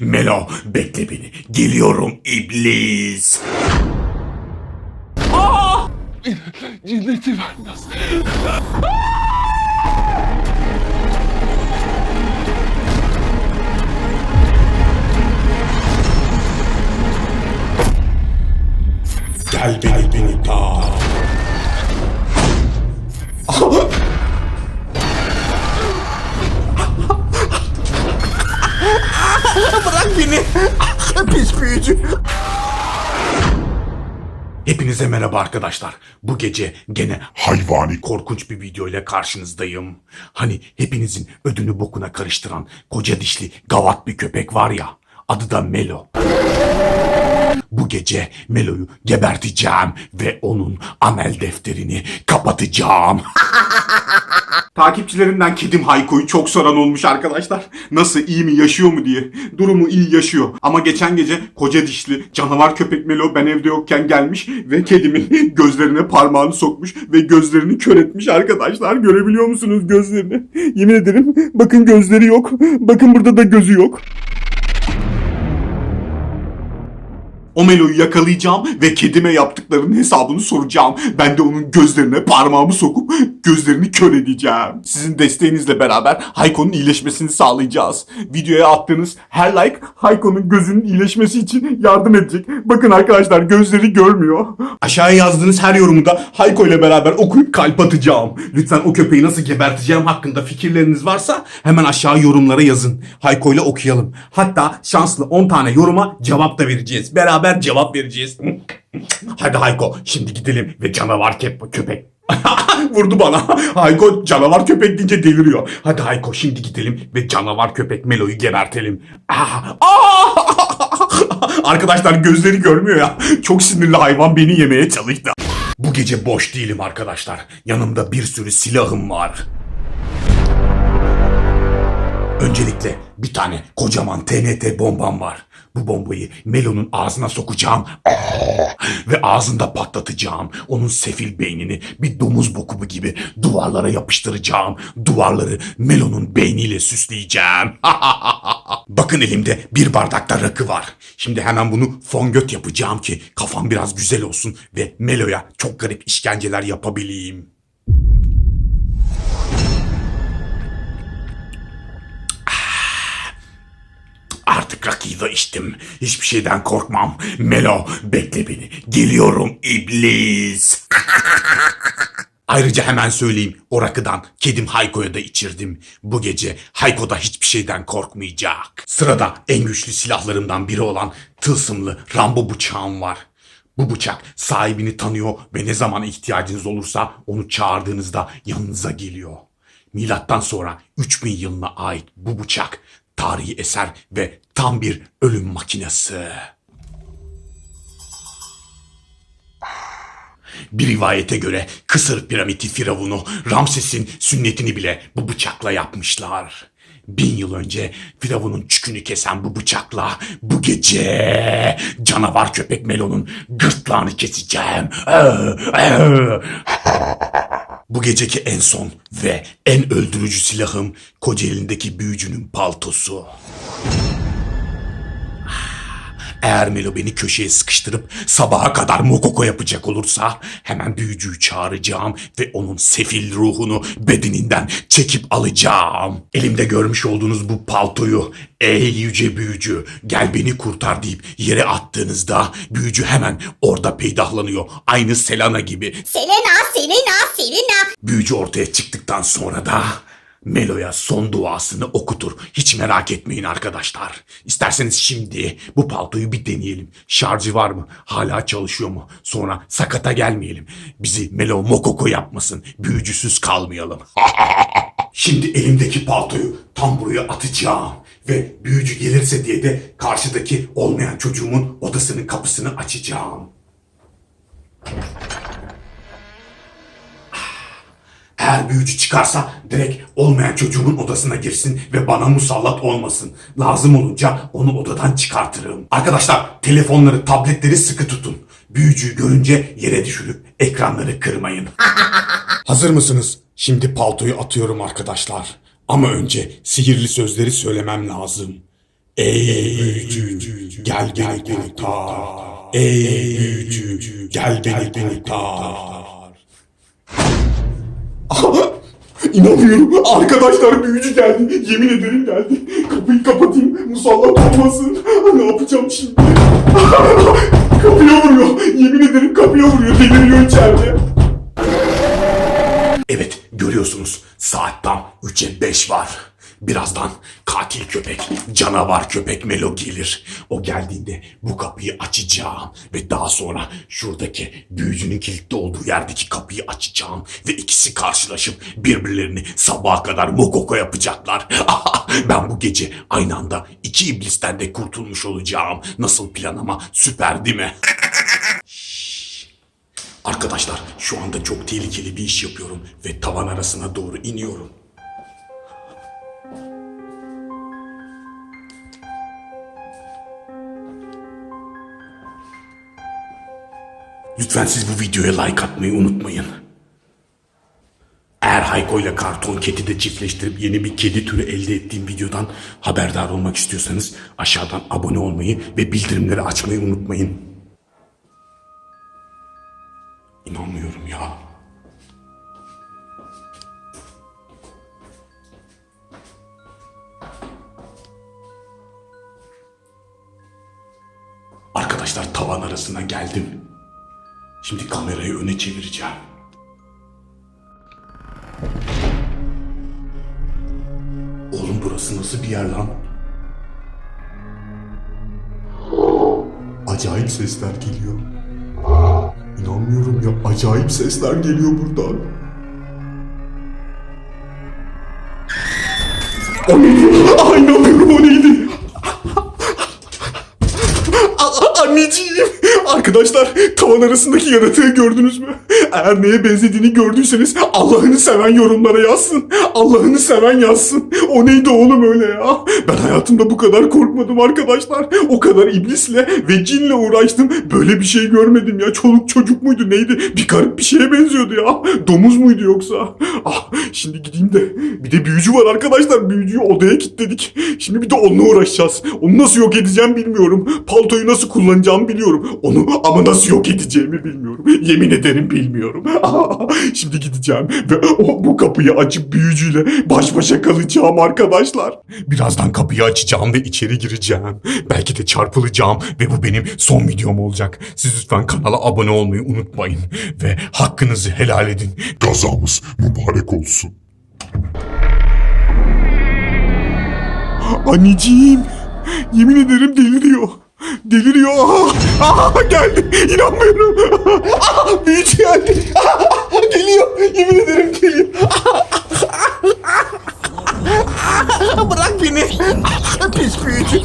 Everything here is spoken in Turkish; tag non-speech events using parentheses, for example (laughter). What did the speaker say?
Melo bekle beni. Geliyorum iblis. Cinneti vermez. Büyücü. Hepinize merhaba arkadaşlar. Bu gece gene hayvani korkunç bir video ile karşınızdayım. Hani hepinizin ödünü bokuna karıştıran koca dişli gavat bir köpek var ya. Adı da Melo. Bu gece Melo'yu geberteceğim ve onun amel defterini kapatacağım. (laughs) Takipçilerimden kedim Hayko'yu çok soran olmuş arkadaşlar. Nasıl iyi mi yaşıyor mu diye. Durumu iyi yaşıyor. Ama geçen gece koca dişli canavar köpek Melo ben evde yokken gelmiş ve kedimin (laughs) gözlerine parmağını sokmuş ve gözlerini kör etmiş arkadaşlar. Görebiliyor musunuz gözlerini? Yemin ederim bakın gözleri yok. Bakın burada da gözü yok. O Melo'yu yakalayacağım ve kedime yaptıklarının hesabını soracağım. Ben de onun gözlerine parmağımı sokup gözlerini kör edeceğim. Sizin desteğinizle beraber Hayko'nun iyileşmesini sağlayacağız. Videoya attığınız her like Hayko'nun gözünün iyileşmesi için yardım edecek. Bakın arkadaşlar gözleri görmüyor. Aşağıya yazdığınız her yorumu da Hayko ile beraber okuyup kalp atacağım. Lütfen o köpeği nasıl geberteceğim hakkında fikirleriniz varsa hemen aşağı yorumlara yazın. Hayko ile okuyalım. Hatta şanslı 10 tane yoruma cevap da vereceğiz. Beraber cevap vereceğiz. (laughs) Hadi Hayko şimdi gidelim ve canavar köpek. (laughs) Vurdu bana. Hayko canavar köpek deyince deliriyor. Hadi Hayko şimdi gidelim ve canavar köpek Melo'yu gebertelim. Ah! Ah! (laughs) Arkadaşlar gözleri görmüyor ya. Çok sinirli hayvan beni yemeye çalıştı. Bu gece boş değilim arkadaşlar. Yanımda bir sürü silahım var. Öncelikle bir tane kocaman TNT bombam var. Bu bombayı Melo'nun ağzına sokacağım. (laughs) Ve ağzında patlatacağım. Onun sefil beynini bir domuz bokumu gibi duvarlara yapıştıracağım. Duvarları Melo'nun beyniyle süsleyeceğim. (laughs) Bakın elimde bir bardakta rakı var. Şimdi hemen bunu fongöt yapacağım ki kafam biraz güzel olsun ve Melo'ya çok garip işkenceler yapabileyim. Artık rakıyı da içtim. Hiçbir şeyden korkmam. Melo bekle beni. Geliyorum iblis. (laughs) Ayrıca hemen söyleyeyim o rakıdan kedim Hayko'ya da içirdim. Bu gece Hayko da hiçbir şeyden korkmayacak. Sırada en güçlü silahlarımdan biri olan tılsımlı Rambo bıçağım var. Bu bıçak sahibini tanıyor ve ne zaman ihtiyacınız olursa onu çağırdığınızda yanınıza geliyor. Milattan sonra 3000 yılına ait bu bıçak tarihi eser ve tam bir ölüm makinesi. Bir rivayete göre Kısır piramidi firavunu Ramses'in sünnetini bile bu bıçakla yapmışlar. Bin yıl önce Firavun'un çükünü kesen bu bıçakla bu gece canavar köpek Melo'nun gırtlağını keseceğim. (laughs) Bu geceki en son ve en öldürücü silahım Kocaeli'ndeki büyücünün paltosu. Eğer Melo beni köşeye sıkıştırıp sabaha kadar mokoko yapacak olursa hemen büyücüyü çağıracağım ve onun sefil ruhunu bedeninden çekip alacağım. Elimde görmüş olduğunuz bu paltoyu ey yüce büyücü gel beni kurtar deyip yere attığınızda büyücü hemen orada peydahlanıyor. Aynı Selena gibi. Selena, Selena, Selena. Büyücü ortaya çıktıktan sonra da Melo'ya son duasını okutur. Hiç merak etmeyin arkadaşlar. İsterseniz şimdi bu paltoyu bir deneyelim. Şarjı var mı? Hala çalışıyor mu? Sonra sakata gelmeyelim. Bizi Melo mokoko yapmasın. Büyücüsüz kalmayalım. (laughs) şimdi elimdeki paltoyu tam buraya atacağım. Ve büyücü gelirse diye de karşıdaki olmayan çocuğumun odasının kapısını açacağım. Eğer büyücü çıkarsa direkt olmayan çocuğumun odasına girsin ve bana musallat olmasın. Lazım olunca onu odadan çıkartırım. Arkadaşlar telefonları, tabletleri sıkı tutun. Büyücüyü görünce yere düşürüp ekranları kırmayın. (laughs) Hazır mısınız? Şimdi paltoyu atıyorum arkadaşlar. Ama önce sihirli sözleri söylemem lazım. Ey büyücü gel beni kurtar. Ey büyücü gel beni kurtar. (laughs) İnanmıyorum. Arkadaşlar büyücü geldi. Yemin ederim geldi. Kapıyı kapatayım. Musallat olmasın. Ne yapacağım şimdi? (laughs) kapıya vuruyor. Yemin ederim kapıya vuruyor. Deliriyor içeride. Evet görüyorsunuz saat tam 3'e 5 var. Birazdan katil köpek, canavar köpek Melo gelir. O geldiğinde bu kapıyı açacağım ve daha sonra şuradaki büyücünün kilitli olduğu yerdeki kapıyı açacağım ve ikisi karşılaşıp birbirlerini sabaha kadar mokoko yapacaklar. (laughs) ben bu gece aynı anda iki iblisten de kurtulmuş olacağım. Nasıl plan ama süper değil mi? Arkadaşlar şu anda çok tehlikeli bir iş yapıyorum ve tavan arasına doğru iniyorum. Lütfen siz bu videoya like atmayı unutmayın. Eğer Hayko ile karton kedi de çiftleştirip yeni bir kedi türü elde ettiğim videodan haberdar olmak istiyorsanız aşağıdan abone olmayı ve bildirimleri açmayı unutmayın. İnanmıyorum ya. Arkadaşlar tavan arasına geldim. Şimdi kamerayı öne çevireceğim. Oğlum burası nasıl bir yer lan? Acayip sesler geliyor. İnanmıyorum ya. Acayip sesler geliyor buradan. O neydi? Aa, inanmıyorum o neydi? Anneciğim. Arkadaşlar tavan arasındaki yaratığı gördünüz mü? Eğer neye benzediğini gördüyseniz Allah'ını seven yorumlara yazsın. Allah'ını seven yazsın. O neydi oğlum öyle ya? Ben hayatımda bu kadar korkmadım arkadaşlar. O kadar iblisle ve cinle uğraştım. Böyle bir şey görmedim ya. Çoluk çocuk muydu neydi? Bir garip bir şeye benziyordu ya. Domuz muydu yoksa? Ah şimdi gideyim de. Bir de büyücü var arkadaşlar. Büyücüyü odaya kilitledik. Şimdi bir de onunla uğraşacağız. Onu nasıl yok edeceğim bilmiyorum. Paltoyu nasıl kullanacağımı biliyorum. Onu ama nasıl yok edeceğimi bilmiyorum. Yemin ederim bilmiyorum. (laughs) Şimdi gideceğim ve o, bu kapıyı açıp büyücüyle baş başa kalacağım arkadaşlar. Birazdan kapıyı açacağım ve içeri gireceğim. Belki de çarpılacağım ve bu benim son videom olacak. Siz lütfen kanala abone olmayı unutmayın ve hakkınızı helal edin. Gazamız mübarek olsun. Anneciğim, yemin ederim deliriyor. Deliriyor. Aa, aa, geldi. İnanmıyorum. Aa, büyücü geldi. Aa, geliyor. Yemin ederim geliyor. Bırak beni. Pis büyücü.